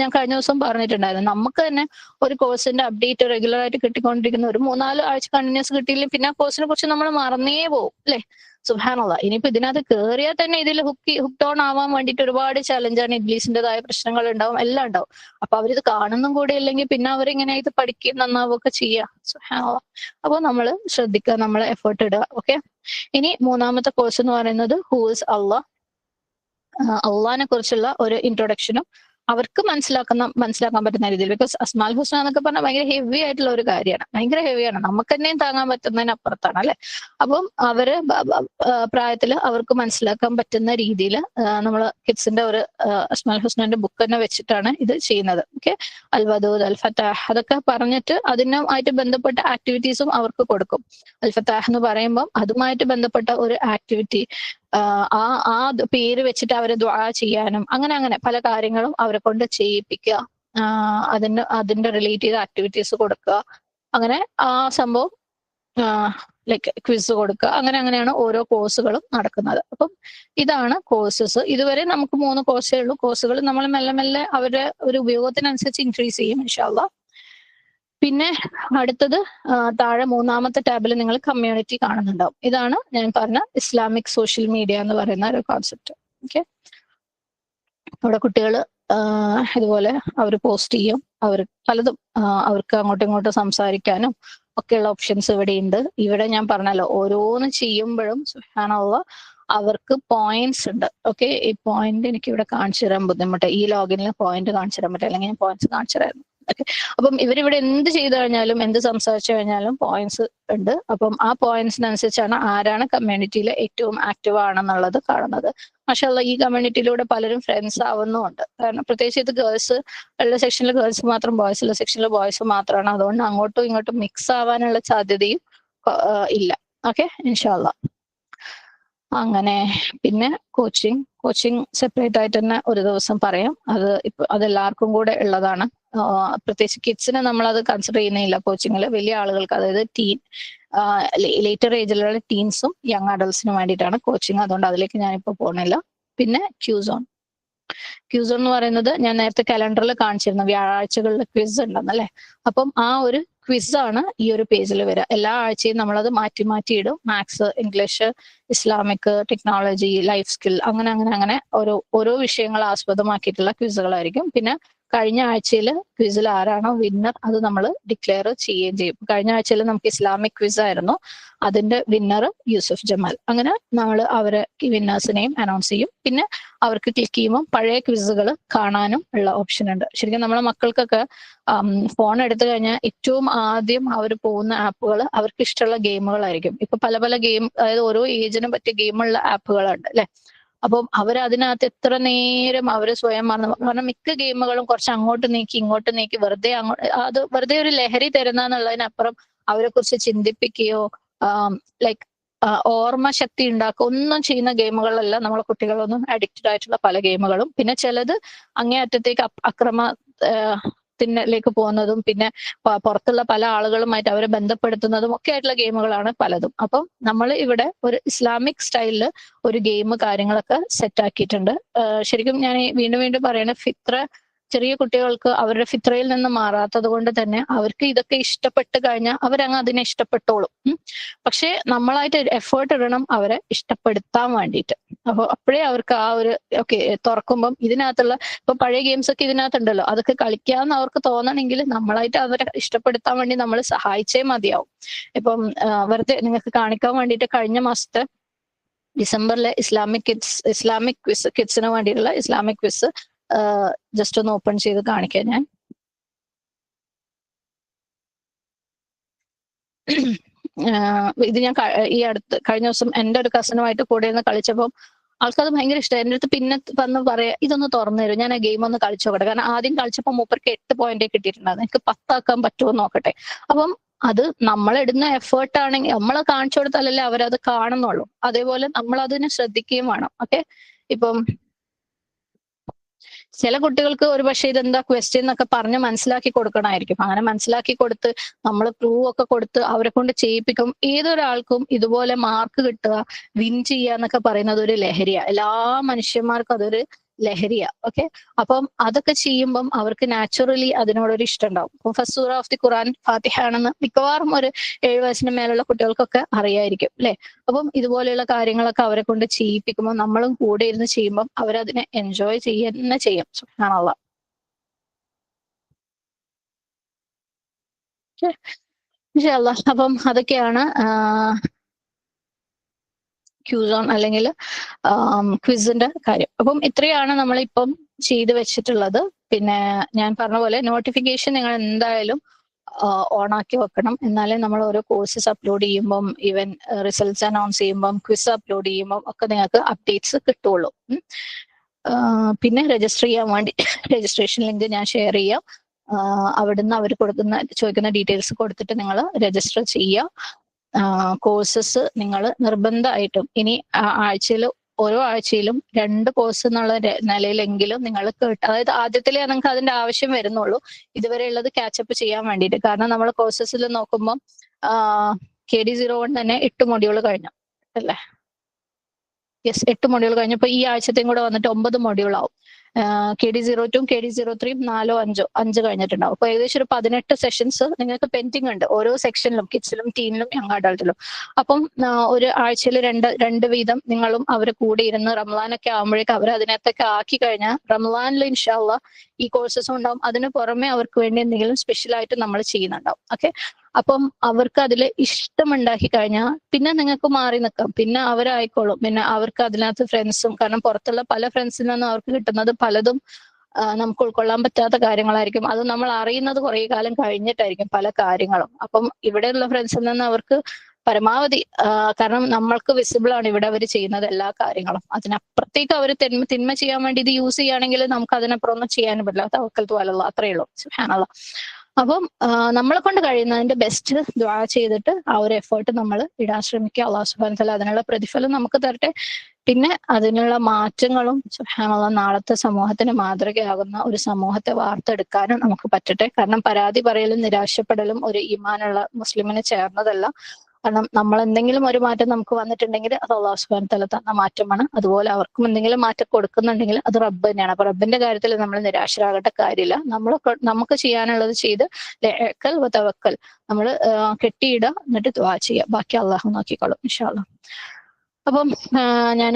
A: ഞാൻ കഴിഞ്ഞ ദിവസം പറഞ്ഞിട്ടുണ്ടായിരുന്നു. നമുക്ക് തന്നെ ഒരു കോഴ്സിന്റെ അപ്ഡേറ്റ് റെഗുലർ ആയിട്ട് കിട്ടിക്കൊണ്ടിരിക്കുന്ന ഒരു മൂന്നാൽ ആഴ്ച കണ്ടിന്യൂസ് കിട്ടിയില്ലെങ്കിൽ പിന്നെ ആ കോഴ്സിനെ കുറിച്ച് നമ്മൾ മറന്നേ പോകും അല്ലെ? സുഹാനുള്ള ഇനിയിപ്പോ ഇതിനകത്ത് കയറിയാൽ തന്നെ ഇതിൽ ഹുക്ക് ഹുക്ക് ഓൺ ആവാൻ വേണ്ടിയിട്ട് ഒരുപാട് ചലഞ്ചാണ് ഇംഗ്ലീഷിന്റേതായ പ്രശ്നങ്ങൾ ഉണ്ടാവും എല്ലാം ഉണ്ടാവും. അപ്പൊ അവരിത് കാണുന്നും കൂടെ ഇല്ലെങ്കിൽ പിന്നെ അവരിങ്ങനെ ഇത് പഠിക്കുകയും നന്നാവുകയൊക്കെ ചെയ്യുക സുഹാനുള്ള അപ്പോൾ നമ്മൾ ശ്രദ്ധിക്കുക നമ്മൾ എഫേർട്ട് ഇടുക ഓക്കെ ഇനി മൂന്നാമത്തെ കോഴ്സ് എന്ന് പറയുന്നത് ഹൂസ് അള്ളാഹ് അള്ളാഹിനെ കുറിച്ചുള്ള ഒരു ഇൻട്രൊഡക്ഷനും അവർക്ക് മനസ്സിലാക്കുന്ന മനസ്സിലാക്കാൻ പറ്റുന്ന രീതിയിൽ. ബിക്കോസ് അസ്മാൽ ഹുസ്ന എന്നൊക്കെ പറഞ്ഞാൽ ഭയങ്കര ഹെവി ആയിട്ടുള്ള ഒരു കാര്യമാണ്. ഭയങ്കര ഹെവിയാണ് നമുക്ക് തന്നെയും താങ്ങാൻ പറ്റുന്നതിനപ്പുറത്താണ് അല്ലെ? അപ്പം അവർ പ്രായത്തിൽ അവർക്ക് മനസ്സിലാക്കാൻ പറ്റുന്ന രീതിയിൽ നമ്മൾ കിഡ്സിന്റെ ഒരു അസ്മാൽ ഹുസ്നന്റെ ബുക്ക് തന്നെ വെച്ചിട്ടാണ് ഇത് ചെയ്യുന്നത്. ഓക്കെ അൽവദൂദ് അൽഫത്താഹ് അൽ ഫത്താഹ് അതൊക്കെ പറഞ്ഞിട്ട് അതിനുമായിട്ട് ബന്ധപ്പെട്ട ആക്ടിവിറ്റീസും അവർക്ക് കൊടുക്കും. അൽഫത്താഹ് എന്ന് പറയുമ്പം അതുമായിട്ട് ബന്ധപ്പെട്ട ഒരു ആക്ടിവിറ്റി ആ ആ പേര് വെച്ചിട്ട് അവരെ ദ്വാ ചെയ്യാനും അങ്ങനെ അങ്ങനെ പല കാര്യങ്ങളും അവരെ കൊണ്ട് ചെയ്യിപ്പിക്കുക. അതിന് അതിന്റെ റിലേറ്റ് ചെയ്ത ആക്ടിവിറ്റീസ് കൊടുക്കുക. അങ്ങനെ ആ സംഭവം ലൈക്ക് ക്വിസ് കൊടുക്കുക. അങ്ങനെ അങ്ങനെയാണ് ഓരോ കോഴ്സുകളും നടക്കുന്നത്. അപ്പം ഇതാണ് കോഴ്സസ്. ഇതുവരെ നമുക്ക് മൂന്ന് കോഴ്സേ ഉള്ളൂ. കോഴ്സുകൾ നമ്മൾ മെല്ലെ മെല്ലെ അവരുടെ ഒരു ഉപയോഗത്തിനനുസരിച്ച് ഇൻക്രീസ് ചെയ്യും ഇൻഷാല്ല പിന്നെ അടുത്തത് താഴെ മൂന്നാമത്തെ ടാബിൽ നിങ്ങൾ കമ്മ്യൂണിറ്റി കാണുന്നുണ്ടാവും. ഇതാണ് ഞാൻ പറഞ്ഞ ഇസ്ലാമിക് സോഷ്യൽ മീഡിയ എന്ന് പറയുന്ന ഒരു കോൺസെപ്റ്റ് ഓക്കെ അവിടെ കുട്ടികൾ ഇതുപോലെ അവർ പോസ്റ്റ് ചെയ്യും. അവർ പലതും അവർക്ക് അങ്ങോട്ടും ഇങ്ങോട്ടും സംസാരിക്കാനും ഒക്കെയുള്ള ഓപ്ഷൻസ് ഇവിടെ ഉണ്ട് ഇവിടെ ഞാൻ പറഞ്ഞല്ലോ ഓരോന്ന് ചെയ്യുമ്പോഴും സുഹാനുള്ള അവർക്ക് പോയിന്റ്സ് ഉണ്ട്. ഓക്കെ ഈ പോയിന്റ് എനിക്ക് ഇവിടെ കാണിച്ചു തരാൻ ബുദ്ധിമുട്ട്. ഈ ലോഗിനിൽ പോയിന്റ് കാണിച്ചു തരാൻ പറ്റില്ല. അല്ലെങ്കിൽ ഞാൻ പോയിന്റ്സ് കാണിച്ചു തരായിരുന്നു. അപ്പം ഇവരിവിടെ എന്ത് ചെയ്തു കഴിഞ്ഞാലും എന്ത് സംസാരിച്ചു കഴിഞ്ഞാലും പോയിന്റ്സ് ഉണ്ട്. അപ്പം ആ പോയിന്റ്സിനനുസരിച്ചാണ് ആരാണ് കമ്മ്യൂണിറ്റിയിൽ ഏറ്റവും ആക്റ്റീവ് ആണെന്നുള്ളത് കാണുന്നത്. മാഷല്ല ഈ കമ്മ്യൂണിറ്റിയിലൂടെ പലരും ഫ്രണ്ട്സ് ആവുന്നുമുണ്ട്. കാരണം പ്രത്യേകിച്ച് ഇത് ഗേൾസ് ഉള്ള സെക്ഷനിൽ ഗേൾസ് മാത്രം ബോയ്സ് ഉള്ള സെക്ഷനിൽ ബോയ്സ് മാത്രമാണ് അതുകൊണ്ട് അങ്ങോട്ടും ഇങ്ങോട്ടും മിക്സ് ആവാനുള്ള സാധ്യതയും ഇല്ല. ഓക്കെ ഇൻഷാല്ല അങ്ങനെ. പിന്നെ കോച്ചിങ് കോച്ചിങ് സെപ്പറേറ്റ് ആയിട്ട് തന്നെ ഒരു ദിവസം പറയാം. അത് ഇപ്പൊ അതെല്ലാവർക്കും കൂടെ ഉള്ളതാണ്. പ്രത്യേകിച്ച് കിഡ്സിനെ നമ്മൾ അത് കൺസിഡർ ചെയ്യുന്നില്ല. കോച്ചിങ്ങിൽ വലിയ ആളുകൾക്ക് അതായത് ടീൻ ലേറ്റർ ഏജിലുള്ള ടീൻസും യങ് അഡൽസിനും വേണ്ടിയിട്ടാണ് കോച്ചിങ് അതുകൊണ്ട് അതിലേക്ക് ഞാനിപ്പോ പോണില്ല പിന്നെ ക്യൂസോൺ ക്യൂസോൺ എന്ന് പറയുന്നത് ഞാൻ നേരത്തെ കലണ്ടറിൽ കാണിച്ചിരുന്നു. വ്യാഴാഴ്ചകളിൽ ക്വിസ് ഉണ്ടെന്നല്ലേ? അപ്പം ആ ഒരു ക്വിസ് ആണ് ഈ ഒരു പേജിൽ വരിക. എല്ലാ ആഴ്ചയും നമ്മളത് മാറ്റി മാറ്റി ഇടും. Maths English Islamic technology life skill അങ്ങനെ അങ്ങനെ അങ്ങനെ ഓരോ ഓരോ വിഷയങ്ങൾ ആസ്പദമാക്കിയിട്ടുള്ള ക്വിസുകളായിരിക്കും പിന്നെ കഴിഞ്ഞ ആഴ്ചയിൽ ക്വിസിൽ ആരാണോ വിന്നർ അത് നമ്മൾ ഡിക്ലെയർ ചെയ്യുകയും ചെയ്യും. കഴിഞ്ഞ ആഴ്ചയിൽ നമുക്ക് ഇസ്ലാമിക് ക്വിസ് ആയിരുന്നു. അതിന്റെ വിന്നർ യൂസഫ് ജമാൽ. അങ്ങനെ നമ്മൾ അവരെ വിന്നേഴ്സിനെയും അനൗൺസ് ചെയ്യും. പിന്നെ അവർക്ക് ക്ലിക്ക് ചെയ്യുമ്പോൾ പഴയ ക്വിസുകൾ കാണാനും ഉള്ള ഓപ്ഷൻ ഉണ്ട്. ശരിക്കും നമ്മളെ മക്കൾക്കൊക്കെ ഫോൺ എടുത്തു കഴിഞ്ഞാൽ ഏറ്റവും ആദ്യം അവർ പോകുന്ന ആപ്പുകൾ അവർക്ക് ഇഷ്ടമുള്ള ഗെയിമുകളായിരിക്കും ഇപ്പൊ പല പല ഗെയിം അതായത് ഓരോ ഏജിനും പറ്റിയ ഗെയിമുള്ള ആപ്പുകളുണ്ട് അല്ലെ? അപ്പം അവരതിനകത്ത് എത്ര നേരം അവർ സ്വയം മറന്നു. കാരണം മിക്ക ഗെയിമുകളും കുറച്ച് അങ്ങോട്ട് നീക്കി ഇങ്ങോട്ട് നീക്കി വെറുതെ അങ്ങോട്ട് അത് വെറുതെ ഒരു ലഹരി തരുന്നതിനപ്പുറം അവരെ കുറിച്ച് ചിന്തിപ്പിക്കുകയോ ലൈക്ക് ഓർമ്മ ശക്തി ഉണ്ടാക്കുക ഒന്നും ചെയ്യുന്ന ഗെയിമുകളല്ല നമ്മളെ കുട്ടികളൊന്നും അഡിക്റ്റഡ് ആയിട്ടുള്ള പല ഗെയിമുകളും. പിന്നെ ചിലത് അങ്ങേയറ്റത്തേക്ക് അക്രമ ത്തിലേക്ക് പോകുന്നതും പിന്നെ പുറത്തുള്ള പല ആളുകളുമായിട്ട് അവരെ ബന്ധപ്പെടുത്തുന്നതും ഒക്കെ ആയിട്ടുള്ള ഗെയിമുകളാണ് പലതും. അപ്പം നമ്മൾ ഇവിടെ ഒരു ഇസ്ലാമിക് സ്റ്റൈലിൽ ഒരു ഗെയിം കാര്യങ്ങളൊക്കെ സെറ്റ് ആക്കിയിട്ടുണ്ട്. ശരിക്കും ഞാൻ വീണ്ടും വീണ്ടും പറയണ ഫിത്ര ചെറിയ കുട്ടികൾക്ക് അവരുടെ ഫിത്രയിൽ നിന്ന് മാറാത്തത് കൊണ്ട് തന്നെ അവർക്ക് ഇതൊക്കെ ഇഷ്ടപ്പെട്ട് കഴിഞ്ഞാൽ അവരങ്ങ് അതിനെ ഇഷ്ടപ്പെട്ടോളും. പക്ഷെ നമ്മളായിട്ട് എഫേർട്ട് ഇടണം അവരെ ഇഷ്ടപ്പെടുത്താൻ വേണ്ടിയിട്ട്. അപ്പോൾ അപ്പോഴേ അവർക്ക് ആ ഒരു ഓക്കെ തുറക്കുമ്പം ഇതിനകത്തുള്ള ഇപ്പൊ പഴയ ഗെയിംസ് ഒക്കെ ഇതിനകത്തുണ്ടല്ലോ. അതൊക്കെ കളിക്കാന്ന് അവർക്ക് തോന്നണമെങ്കിൽ നമ്മളായിട്ട് അവരെ ഇഷ്ടപ്പെടുത്താൻ വേണ്ടി നമ്മൾ സഹായിച്ചേ മതിയാവും. ഇപ്പം വെറുതെ നിങ്ങൾക്ക് കാണിക്കാൻ വേണ്ടിയിട്ട് കഴിഞ്ഞ മാസത്തെ ഡിസംബറിലെ ഇസ്ലാമിക് കിഡ്സ് ഇസ്ലാമിക് ക്വിസ് കിഡ്സിന് വേണ്ടിയിട്ടുള്ള ഇസ്ലാമിക് ക്വിസ് ജസ്റ്റ് ഒന്ന് ഓപ്പൺ ചെയ്ത് കാണിക്കാം ഞാൻ. ഇത് ഞാൻ ഈ അടുത്ത് കഴിഞ്ഞ ദിവസം എന്റെ ഒരു കസിനുമായിട്ട് കൂടെ ഇരുന്ന് കളിച്ചപ്പോൾ ആൾക്കത് ഭയങ്കര ഇഷ്ടമായി എന്റെ അടുത്ത് പിന്നെ വന്ന് പറയാ ഇതൊന്ന് തുറന്നു തരും ഞാൻ ആ ഗെയിം ഒന്ന് കളിച്ചു നോക്കട്ടെ. കാരണം ആദ്യം കളിച്ചപ്പോൾ മൂപ്പർക്ക് എട്ട് പോയിന്റേ കിട്ടിയിട്ടുണ്ടായിരുന്നു. എനിക്ക് പത്താക്കാൻ പറ്റുമോ നോക്കട്ടെ. അപ്പം അത് നമ്മളിടുന്ന എഫേർട്ട് ആണെങ്കിൽ നമ്മൾ കാണിച്ചു കൊടുത്താലല്ലേ അവരത് കാണുന്നുള്ളൂ. അതേപോലെ നമ്മൾ അതിനെ ശ്രദ്ധിക്കുകയും വേണം. ഓക്കെ? ഇപ്പം ചില കുട്ടികൾക്ക് ഒരു പക്ഷേ ഇതെന്താ ക്വസ്റ്റ്യൻ എന്നൊക്കെ പറഞ്ഞ് മനസ്സിലാക്കി കൊടുക്കണമായിരിക്കും. അങ്ങനെ മനസ്സിലാക്കി കൊടുത്ത് നമ്മൾ പ്രൂവ് ഒക്കെ കൊടുത്ത് അവരെ കൊണ്ട് ചെയ്യിപ്പിക്കും. ഏതൊരാൾക്കും ഇതുപോലെ മാർക്ക് കിട്ടുക വിൻ ചെയ്യുക എന്നൊക്കെ പറയുന്നത് ഒരു ലഹരിയാ. എല്ലാ മനുഷ്യന്മാർക്കും അതൊരു ലഹരിയാ ഓക്കെ? അപ്പം അതൊക്കെ ചെയ്യുമ്പം അവർക്ക് നാച്ചുറലി അതിനോടൊരു ഇഷ്ടം ഉണ്ടാവും അപ്പൊ സൂറ ഓഫ് ദി ഖുറാൻ ഫാത്തിഹ ആണെന്ന് മിക്കവാറും ഒരു ഏഴ് വയസ്സിന് മേലുള്ള കുട്ടികൾക്കൊക്കെ അറിയായിരിക്കും അല്ലെ? അപ്പം ഇതുപോലെയുള്ള കാര്യങ്ങളൊക്കെ അവരെ കൊണ്ട് ചെയ്യിപ്പിക്കുമ്പോൾ നമ്മളും കൂടെ ഇരുന്ന് ചെയ്യുമ്പം അവരതിനെ എൻജോയ് ചെയ്യുന്ന ചെയ്യും. സുഹാനുള്ള അപ്പം അതൊക്കെയാണ് ക്യൂസോൺ അല്ലെങ്കിൽ ക്വിസിന്റെ കാര്യം. അപ്പം ഇത്രയാണ് നമ്മളിപ്പം ചെയ്ത് വെച്ചിട്ടുള്ളത്. പിന്നെ ഞാൻ പറഞ്ഞ പോലെ നോട്ടിഫിക്കേഷൻ നിങ്ങൾ എന്തായാലും ഓൺ ആക്കി വെക്കണം. എന്നാലേ നമ്മൾ ഓരോ കോഴ്സസ് അപ്ലോഡ് ചെയ്യുമ്പം ഈവൻ റിസൾട്ട്സ് അനൗൺസ് ചെയ്യുമ്പം ക്വിസ് അപ്ലോഡ് ചെയ്യുമ്പം ഒക്കെ നിങ്ങൾക്ക് അപ്ഡേറ്റ്സ് കിട്ടുള്ളൂ. പിന്നെ രജിസ്റ്റർ ചെയ്യാൻ വേണ്ടി രജിസ്ട്രേഷൻ ലിങ്ക് ഞാൻ ഷെയർ ചെയ്യാം. അവിടുന്ന് അവർ കൊടുക്കുന്ന ചോദിക്കുന്ന ഡീറ്റെയിൽസ് കൊടുത്തിട്ട് നിങ്ങൾ രജിസ്റ്റർ ചെയ്യുക. കോഴ്സസ് നിങ്ങൾ നിർബന്ധമായിട്ടും ഇനി ആഴ്ചയിൽ ഓരോ ആഴ്ചയിലും രണ്ട് കോഴ്സ് എന്നുള്ള നിലയിലെങ്കിലും നിങ്ങൾ കേട്ട് അതായത് ആദ്യത്തിലേ നിങ്ങൾക്ക് അതിന്റെ ആവശ്യം വരുന്നുള്ളൂ. ഇതുവരെ ഉള്ളത് കാച്ചപ്പ് ചെയ്യാൻ വേണ്ടിയിട്ട്. കാരണം നമ്മൾ കോഴ്സസിൽ നോക്കുമ്പോൾ കെ ഡി സീറോ വൺ തന്നെ എട്ട് മൊഡ്യൂൾ കഴിഞ്ഞു. അല്ലേ? യെസ് എട്ട് മൊഡ്യൂൾ കഴിഞ്ഞപ്പോൾ ഈ ആഴ്ചത്തെയും കൂടെ വന്നിട്ട് ഒമ്പത് മൊഡ്യൂൾ ആവും. K D zero two K D zero ത്രീയും നാലോ അഞ്ചോ അഞ്ച് കഴിഞ്ഞിട്ടുണ്ടാവും. അപ്പൊ ഏകദേശം ഒരു പതിനെട്ട് സെഷൻസ് നിങ്ങൾക്ക് പെൻഡിങ് ഉണ്ട്. ഓരോ സെക്ഷനിലും കിഡ്സിലും ടീനിലും യങ് അഡൾട്ടിലും അപ്പം ഒരു ആഴ്ചയിൽ രണ്ട് രണ്ട് വീതം നിങ്ങളും അവർ കൂടെ ഇരുന്ന് റംലാനൊക്കെ ആകുമ്പോഴേക്കും അവർ അതിനകത്തൊക്കെ ആക്കി കഴിഞ്ഞാൽ റംലാനിൽ ഇൻഷാല്ല ഈ കോഴ്സസ് ഉണ്ടാവും. അതിന് പുറമെ അവർക്ക് വേണ്ടി എന്തെങ്കിലും സ്പെഷ്യൽ ആയിട്ട് നമ്മൾ ചെയ്യുന്നുണ്ടാവും. ഓക്കെ അപ്പം അവർക്ക് അതിൽ ഇഷ്ടമുണ്ടാക്കി കഴിഞ്ഞാൽ പിന്നെ നിങ്ങൾക്ക് മാറി നിൽക്കാം പിന്നെ അവരായിക്കോളും. പിന്നെ അവർക്ക് അതിനകത്ത് ഫ്രണ്ട്സും കാരണം പുറത്തുള്ള പല ഫ്രണ്ട്സിൽ നിന്നും അവർക്ക് കിട്ടുന്നത് പലതും നമുക്ക് ഉൾക്കൊള്ളാൻ പറ്റാത്ത കാര്യങ്ങളായിരിക്കും. അത് നമ്മൾ അറിയുന്നത് കുറെ കാലം കഴിഞ്ഞിട്ടായിരിക്കും പല കാര്യങ്ങളും. അപ്പം ഇവിടെയുള്ള ഫ്രണ്ട്സിൽ നിന്ന് അവർക്ക് പരമാവധി കാരണം നമ്മൾക്ക് വിസിബിൾ ആണ് ഇവിടെ അവർ ചെയ്യുന്നത് എല്ലാ കാര്യങ്ങളും. അതിനപ്പുറത്തേക്ക് അവർ തിന്മ തിന്മ ചെയ്യാൻ വേണ്ടി ഇത് യൂസ് ചെയ്യുകയാണെങ്കിൽ നമുക്ക് അതിനപ്പുറം ഒന്നും ചെയ്യാനും പറ്റില്ല. തവക്കൽ തോലല്ല അത്രയേ ഉള്ളൂ. സുഹാനുള്ള അപ്പം നമ്മളെ കൊണ്ട് കഴിയുന്നതിന്റെ ബെസ്റ്റ് ദ്വാ ചെയ്തിട്ട് ആ ഒരു എഫേർട്ട് നമ്മൾ ഇടാൻ ശ്രമിക്കുക. അള്ളാഹു സുബാൻ തല അതിനുള്ള പ്രതിഫലം നമുക്ക് തരട്ടെ. പിന്നെ അതിനുള്ള മാറ്റങ്ങളും സുഹാനുള്ള നാളത്തെ സമൂഹത്തിന് മാതൃകയാകുന്ന ഒരു സമൂഹത്തെ വാർത്തെടുക്കാനും നമുക്ക് പറ്റട്ടെ. കാരണം പരാതി പറയലും നിരാശപ്പെടലും ഒരു ഈമാനുള്ള മുസ്ലിമിനെ ചേർന്നതല്ല. കാരണം നമ്മൾ എന്തെങ്കിലും ഒരു മാറ്റം നമുക്ക് വന്നിട്ടുണ്ടെങ്കിൽ അത് അള്ളാഹു സുബാൻ തല തന്ന മാറ്റമാണ്. അതുപോലെ അവർക്കും എന്തെങ്കിലും മാറ്റം കൊടുക്കുന്നുണ്ടെങ്കിൽ അത് റബ്ബ് തന്നെയാണ്. അപ്പൊ റബ്ബിന്റെ കാര്യത്തിൽ നമ്മൾ നിരാശരാകേണ്ട കാര്യമില്ല. നമ്മൾ നമുക്ക് ചെയ്യാനുള്ളത് ചെയ്ത് ലേക്കൽ വതവക്കൽ നമ്മൾ കെട്ടിയിടുക എന്നിട്ട് ദ്വാ ചെയ്യുക. ബാക്കി അള്ളാഹു നോക്കിക്കോളും ഇൻഷാല്ല അപ്പം ഞാൻ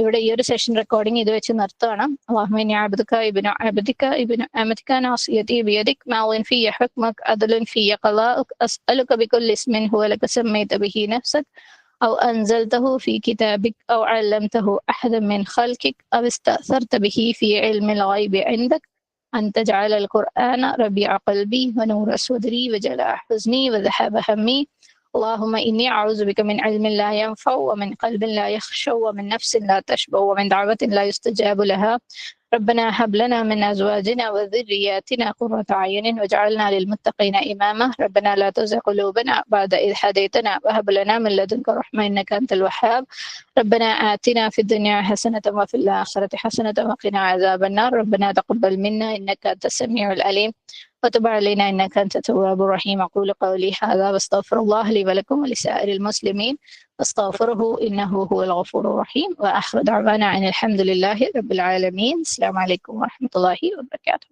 A: ഇവിടെ ഈ ഒരു സെഷൻ റെക്കോർഡിംഗ് ഇത് വെച്ച് നിർത്തുകയാണ് اللهم عبدك ابن عبدك ابن أمتك ناصيتي بيدك ماض في حكمك عدل في قضاءك أسألك بكل اسم هو لك سميت به نفسك أو أنزلته في كتابك أو علمته أحدا من خلقك أو استأثرت به في علم الغيب عندك أن تجعل القرآن ربيع قلبي ونور صدري وجلاء حزني وذهاب همي اللهم إني أعوذ بك من علم لا ينفع ومن قلب لا يخشع ومن نفس لا تشبع ومن دعوة لا يستجاب لها. ربنا هب لنا من أزواجنا وذرياتنا قرة أعين واجعلنا للمتقين إماما. ربنا لا تزغ قلوبنا بعد إذ هديتنا وهب لنا من لدنك رحمة إنك أنت الوهاب. ربنا آتنا في الدنيا حسنة وفي الآخرة حسنة وقنا عذاب النار. ربنا تقبل منا إنك أنت السميع العليم. وتب علينا إنك أنت التواب الرحيم. أقول قولي هذا واستغفر الله لي ولكم ولسائر المسلمين. واستغفره إنه هو الغفور الرحيم. وآخر دعوانا أن الحمد لله رب العالمين. السلام عليكم ورحمة الله وبركاته.